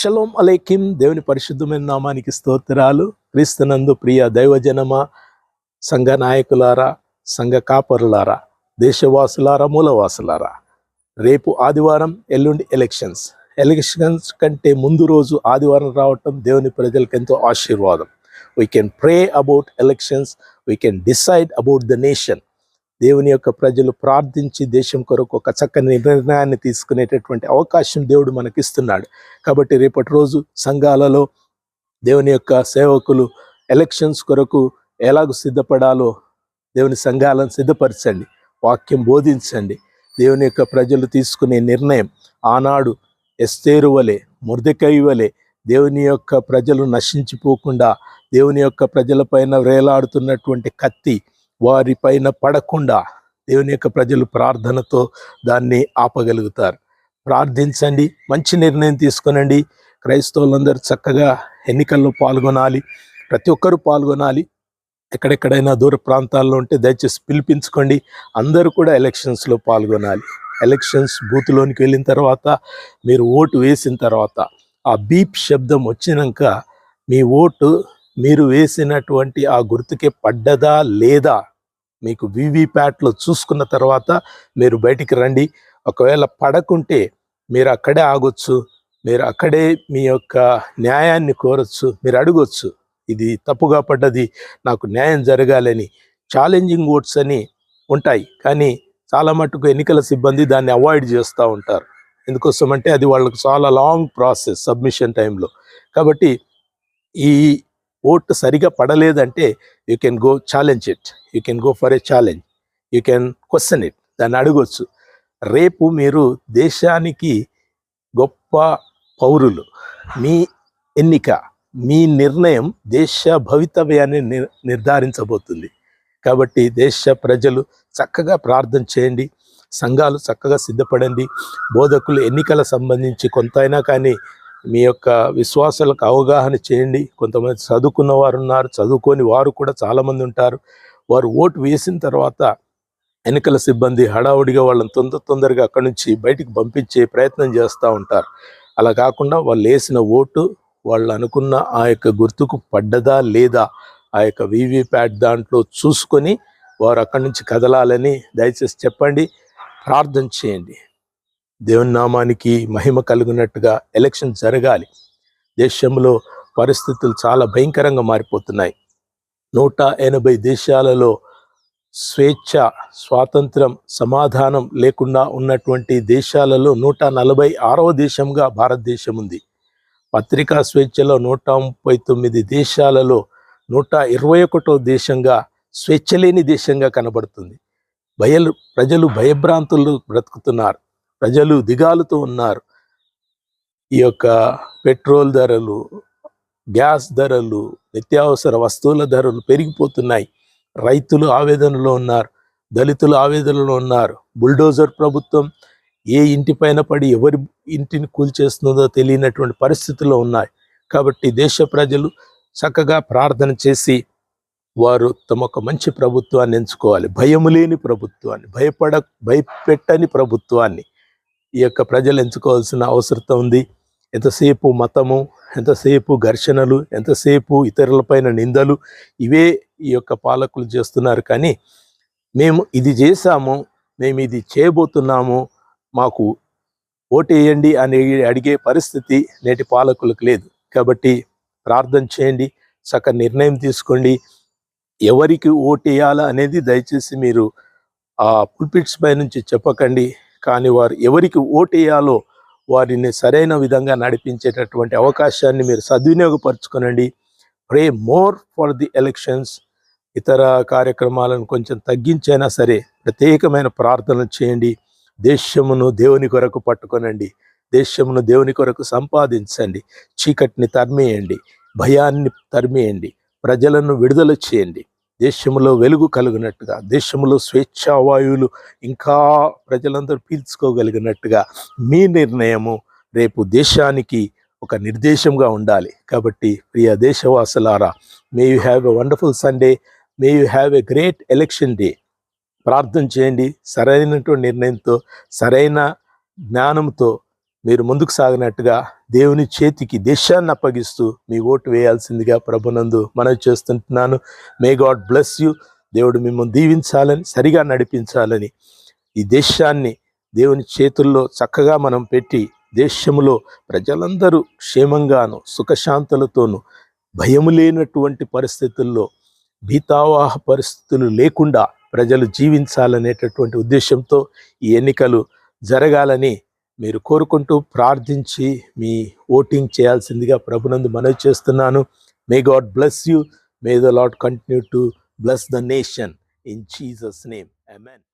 Shalom అలేకిం దేవుని పరిశుద్ధమైన నామానికి స్తోత్రాలు. క్రీస్తునందు ప్రియ దైవజనమ సంఘ నాయకులారా సంఘ కాపరులారా దేశవాసులారా మూలవాసులారా. రేపు ఆదివారం ఎల్లుండి ఎలక్షన్స్. ఎలక్షన్స్ కంటే ముందు రోజు ఆదివారం రావటం దేవుని ప్రజలకు ఎంతో ఆశీర్వాదం. We can pray about elections we can decide about the nation దేవుని యొక్క ప్రజలు ప్రార్థించి దేశం కొరకు ఒక చక్కని నిర్ణయాన్ని తీసుకునేటటువంటి అవకాశం దేవుడు మనకిస్తున్నాడు. కాబట్టి రేపటి రోజు సంఘాలలో దేవుని యొక్క సేవకులు ఎలక్షన్స్ కొరకు ఎలాగ సిద్ధపడాలో దేవుని సంఘాలను సిద్ధపరచండి వాక్యం బోధించండి. దేవుని యొక్క ప్రజలు తీసుకునే నిర్ణయం ఆనాడు ఎస్తేరు వలె వలె దేవుని యొక్క ప్రజలు నశించిపోకుండా దేవుని యొక్క ప్రజలపైన వేలాడుతున్నటువంటి కత్తి వారిపైన పడకుండా దేవుని యొక్క ప్రజలు ప్రార్థనతో దాన్ని ఆపగలుగుతారు. ప్రార్థించండి మంచి నిర్ణయం తీసుకునండి. క్రైస్తవులందరూ చక్కగా ఎన్నికల్లో పాల్గొనాలి ప్రతి ఒక్కరూ పాల్గొనాలి. ఎక్కడెక్కడైనా దూర ప్రాంతాల్లో ఉంటే దయచేసి పిలిపించుకోండి. అందరూ కూడా ఎలక్షన్స్లో పాల్గొనాలి. ఎలక్షన్స్ బూత్లోనికి వెళ్ళిన తర్వాత మీరు ఓటు వేసిన తర్వాత ఆ బీప్ శబ్దం వచ్చినాక మీ ఓటు మీరు వేసినటువంటి ఆ గుర్తుకే పడ్డదా లేదా మీకు వివిప్యాట్లో చూసుకున్న తర్వాత మీరు బయటికి రండి. ఒకవేళ పడకుంటే మీరు అక్కడే ఆగొచ్చు. మీరు అక్కడే మీ యొక్క న్యాయాన్ని కోరొచ్చు. మీరు అడగొచ్చు. ఇది తప్పుగా పడ్డది నాకు న్యాయం జరగాలని ఛాలెంజింగ్ ఓట్స్ అని ఉంటాయి. కానీ చాలా మటుకు ఎన్నికల సిబ్బంది దాన్ని అవాయిడ్ చేస్తూ ఉంటారు. ఎందుకోసం అంటే అది వాళ్ళకు చాలా లాంగ్ ప్రాసెస్ సబ్మిషన్ టైంలో కాబట్టి ఈ ఓట్ సరిగా పడలేదంటే you can go challenge it you can go for a challenge you can question it దాన్ని అడగొచ్చు. రేపు మీరు దేశానికి గొప్ప పౌరులు. మీ ఎన్నిక మీ నిర్ణయం దేశ భవితవ్యాన్ని నిర్ నిర్ధారించబోతుంది. కాబట్టి దేశ ప్రజలు చక్కగా ప్రార్థన చేయండి. సంఘాలు చక్కగా సిద్ధపడండి. బోధకులు ఎన్నికల సంబంధించి కొంతైనా కానీ మీ యొక్క విశ్వాసాలకు అవగాహన చేయండి. కొంతమంది చదువుకున్న వారు ఉన్నారు చదువుకొని వారు కూడా చాలామంది ఉంటారు. వారు ఓటు వేసిన తర్వాత ఎన్నికల సిబ్బంది హడావుడిగా వాళ్ళని తొందర తొందరగా అక్కడి నుంచి బయటికి పంపించే ప్రయత్నం చేస్తూ ఉంటారు. అలా కాకుండా వాళ్ళు వేసిన ఓటు వాళ్ళు అనుకున్న ఆ యొక్క గుర్తుకు పడ్డదా లేదా ఆ యొక్క వీవీప్యాట్ దాంట్లో చూసుకొని వారు అక్కడి నుంచి కదలాలని దయచేసి చెప్పండి. ప్రార్థన చేయండి. దేవుని నామానికి మహిమ కలుగునట్టుగా ఎలక్షన్ జరగాలి. దేశంలో పరిస్థితులు చాలా భయంకరంగా మారిపోతున్నాయి. నూట ఎనభై దేశాలలో స్వేచ్ఛ స్వాతంత్రం సమాధానం లేకుండా ఉన్నటువంటి దేశాలలో నూట నలభై ఆరవ దేశంగా భారతదేశం ఉంది. పత్రికా స్వేచ్ఛలో నూట ముప్పై తొమ్మిది దేశాలలో నూట ఇరవై ఒకటో దేశంగా స్వేచ్ఛ లేని దేశంగా కనబడుతుంది. భయలు ప్రజలు భయభ్రాంతులు బ్రతుకుతున్నారు. ప్రజలు దిగాలుతో ఉన్నారు. ఈ యొక్క పెట్రోల్ ధరలు గ్యాస్ ధరలు నిత్యావసర వస్తువుల ధరలు పెరిగిపోతున్నాయి. రైతులు ఆవేదనలో ఉన్నారు. దళితులు ఆవేదనలో ఉన్నారు. బుల్డోజర్ ప్రభుత్వం ఏ ఇంటిపైన పడి ఎవరి ఇంటిని కూల్చేస్తుందో తెలియనటువంటి పరిస్థితుల్లో ఉన్నాయి. కాబట్టి దేశ ప్రజలు చక్కగా ప్రార్థన చేసి వారు తమ ఒక మంచి ప్రభుత్వాన్ని ఎంచుకోవాలి. భయము లేని ప్రభుత్వాన్ని భయపడ భయపెట్టని ప్రభుత్వాన్ని ఈ యొక్క ప్రజలు ఎంచుకోవాల్సిన అవసరం ఉంది. ఎంతసేపు మతము ఎంతసేపు ఘర్షణలు ఎంతసేపు ఇతరులపైన నిందలు ఇవే ఈ యొక్క పాలకులు చేస్తున్నారు. కానీ మేము ఇది చేశాము మేము ఇది చేయబోతున్నాము మాకు ఓటేయండి అని అడిగే పరిస్థితి నేటి పాలకులకు లేదు. కాబట్టి ప్రార్థన చేయండి చక్క నిర్ణయం తీసుకోండి. ఎవరికి ఓటేయాలా అనేది దయచేసి మీరు ఆ పుల్పిట్స్ పై నుంచి చెప్పకండి. కానీ వారు ఎవరికి ఓటేయాలో వారిని సరైన విధంగా నడిపించేటటువంటి అవకాశాన్ని మీరు సద్వినియోగపరచుకోనండి. Pray more for the elections ఇతర కార్యక్రమాలను కొంచెం తగ్గించైనా సరే ప్రత్యేకమైన ప్రార్థనలు చేయండి. దేశమును దేవుని కొరకు పట్టుకొనండి. దేశమును దేవుని కొరకు సంపాదించండి. చీకటిని తరిమేయండి. భయాన్ని తరిమేయండి. ప్రజలను విడుదల చేయండి. దేశంలో వెలుగు కలిగినట్టుగా దేశంలో స్వేచ్ఛా వాయువులు ఇంకా ప్రజలందరూ పీల్చుకోగలిగినట్టుగా మీ నిర్ణయము రేపు దేశానికి ఒక నిర్దేశంగా ఉండాలి. కాబట్టి ప్రియ దేశవాసులారా may you have a wonderful Sunday may you have a great election day ప్రార్థన చేయండి సరైనటువంటి నిర్ణయంతో సరైన జ్ఞానంతో మీరు ముందుకు సాగినట్టుగా దేవుని చేతికి దేశాన్ని అప్పగిస్తూ మీ ఓటు వేయాల్సిందిగా ప్రభునందు మనవి చేస్తుంటున్నాను. మే గాడ్ బ్లెస్ యూ దేవుడు మిమ్మల్ని దీవించాలని సరిగా నడిపించాలని ఈ దేశాన్ని దేవుని చేతుల్లో చక్కగా మనం పెట్టి దేశంలో ప్రజలందరూ క్షేమంగాను సుఖశాంతులతోనూ భయము లేనటువంటి పరిస్థితుల్లో భీతావాహ పరిస్థితులు లేకుండా ప్రజలు జీవించాలనేటటువంటి ఉద్దేశంతో ఈ ఎన్నికలు జరగాలని మీరు కోరుకుంటూ ప్రార్థించి మీ ఓటింగ్ చేయాల్సిందిగా ప్రభునందు మనవి చేస్తున్నాను. May God bless you may the Lord continue to bless the nation in Jesus name amen